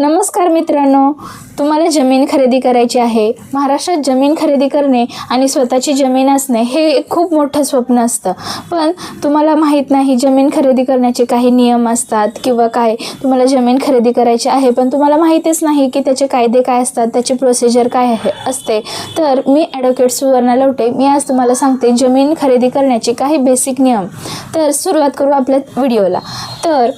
नमस्कार मित्रांनो तुम्हाला जमीन खरेदी करायची आहे. महाराष्ट्रात जमीन खरेदी करणे आणि स्वतःची जमीन असणे हे एक खूप मोठं स्वप्न असतं. पण तुम्हाला माहीत नाही जमीन खरेदी करण्याचे काही नियम असतात किंवा काय तुम्हाला जमीन खरेदी करायची आहे पण तुम्हाला माहितीच नाही की त्याचे कायदे काय असतात त्याची प्रोसिजर काय आहे असते. तर मी ॲडव्होकेट सुवर्णा लवटे मी आज तुम्हाला सांगते जमीन खरेदी करण्याचे काही बेसिक नियम. तर सुरुवात करू आपल्या व्हिडिओला तर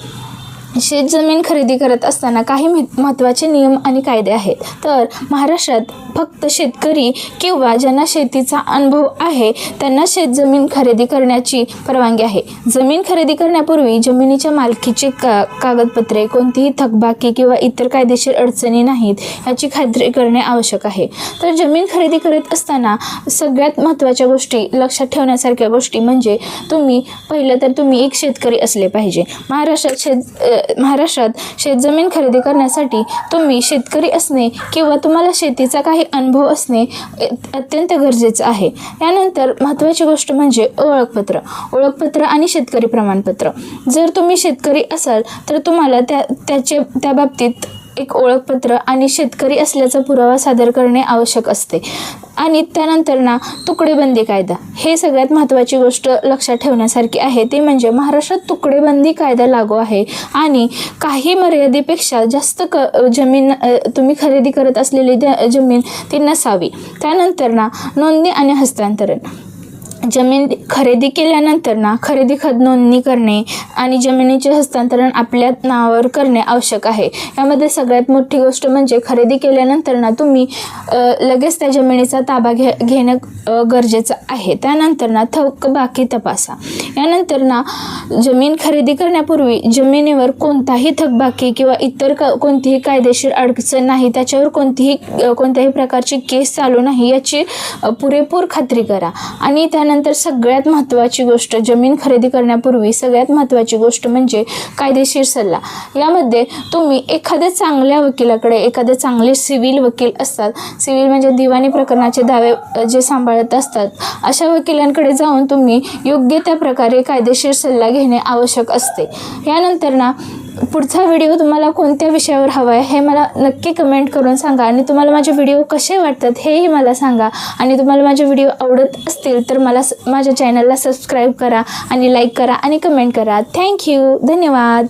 शेत जमीन खरेदी करत असताना काही महत्त्वाचे नियम आणि कायदे आहेत. तर महाराष्ट्रात फक्त शेतकरी किंवा ज्यांना शेतीचा अनुभव आहे त्यांना शेतजमीन खरेदी करण्याची परवानगी आहे. जमीन खरेदी करण्यापूर्वी जमिनीच्या मालकीची का कागदपत्रे कोणतीही थकबाकी किंवा इतर कायदेशीर अडचणी नाहीत याची खात्री करणे आवश्यक आहे. तर जमीन खरेदी करत असताना सगळ्यात महत्त्वाच्या गोष्टी लक्षात ठेवण्यासारख्या गोष्टी म्हणजे तुम्ही पहिलं तर तुम्ही एक शेतकरी असले पाहिजे. महाराष्ट्रात शेत महाराष्ट्रात शेतजमीन खरेदी करण्यासाठी तुम्ही शेतकरी असणे किंवा तुम्हाला शेतीचा काही अनुभव असणे अत्यंत गरजेचं आहे. यानंतर महत्त्वाची गोष्ट म्हणजे ओळखपत्र. ओळखपत्र आणि शेतकरी प्रमाणपत्र. जर तुम्ही शेतकरी असाल तर तुम्हाला त्या त्याचे त्या बाबतीत एक ओळखपत्र आणि शेतकरी असल्याचा पुरावा सादर करणे आवश्यक असते. आणि त्यानंतर ना तुकडेबंदी कायदा. हे सगळ्यात महत्त्वाची गोष्ट लक्षात ठेवण्यासारखी आहे. ते म्हणजे महाराष्ट्रात तुकडेबंदी कायदा लागू आहे आणि काही मर्यादेपेक्षा जास्त क जमीन तुम्ही खरेदी करत असलेली जमीन ती नसावी. त्यानंतर ना नोंदणी आणि हस्तांतरण. जमीन खरेदी केल्यानंतर ना खरेदी खत नोंदणी करणे आणि जमिनीचे हस्तांतरण आपल्या नावावर करणे आवश्यक आहे. यामध्ये सगळ्यात मोठी गोष्ट म्हणजे खरेदी केल्यानंतर ना तुम्ही लगेच त्या जमिनीचा ताबा घे घेणं गरजेचं आहे. त्यानंतर ना थक बाकी तपासा. यानंतर ना जमीन खरेदी करण्यापूर्वी जमिनीवर कोणताही थकबाकी किंवा इतर क कोणतीही कायदेशीर अडचण नाही. त्याच्यावर कोणतीही कोणत्याही प्रकारची केस चालू नाही याची पुरेपूर खात्री करा. आणि त्यानंतर सगळ्यात महत्त्वाची गोष्ट जमीन खरेदी करण्यापूर्वी सगळ्यात महत्त्वाची गोष्ट म्हणजे कायदेशीर सल्ला. यामध्ये तुम्ही एखाद्या चांगल्या वकिलाकडे एखादे चांगले सिव्हिल वकील असतात. सिव्हिल म्हणजे दिवाणी प्रकरणाचे दावे जे सांभाळत असतात. अशा वकिलांकडे जाऊन तुम्ही योग्य त्या प्रकार कायदेशीर सल्ला घेणे आवश्यक असते. यानंतर ना पुढचा व्हिडिओ तुम्हाला कोणत्या विषयावर हवा आहे हे मला नक्की कमेंट करून सांगा आणि तुम्हाला माझे व्हिडिओ कसे वाटतात हेही मला सांगा आणि तुम्हाला माझे व्हिडिओ आवडत असतील तर मला स- माझ्या चॅनलला सबस्क्राईब करा आणि लाईक करा आणि कमेंट करा. थँक्यू धन्यवाद.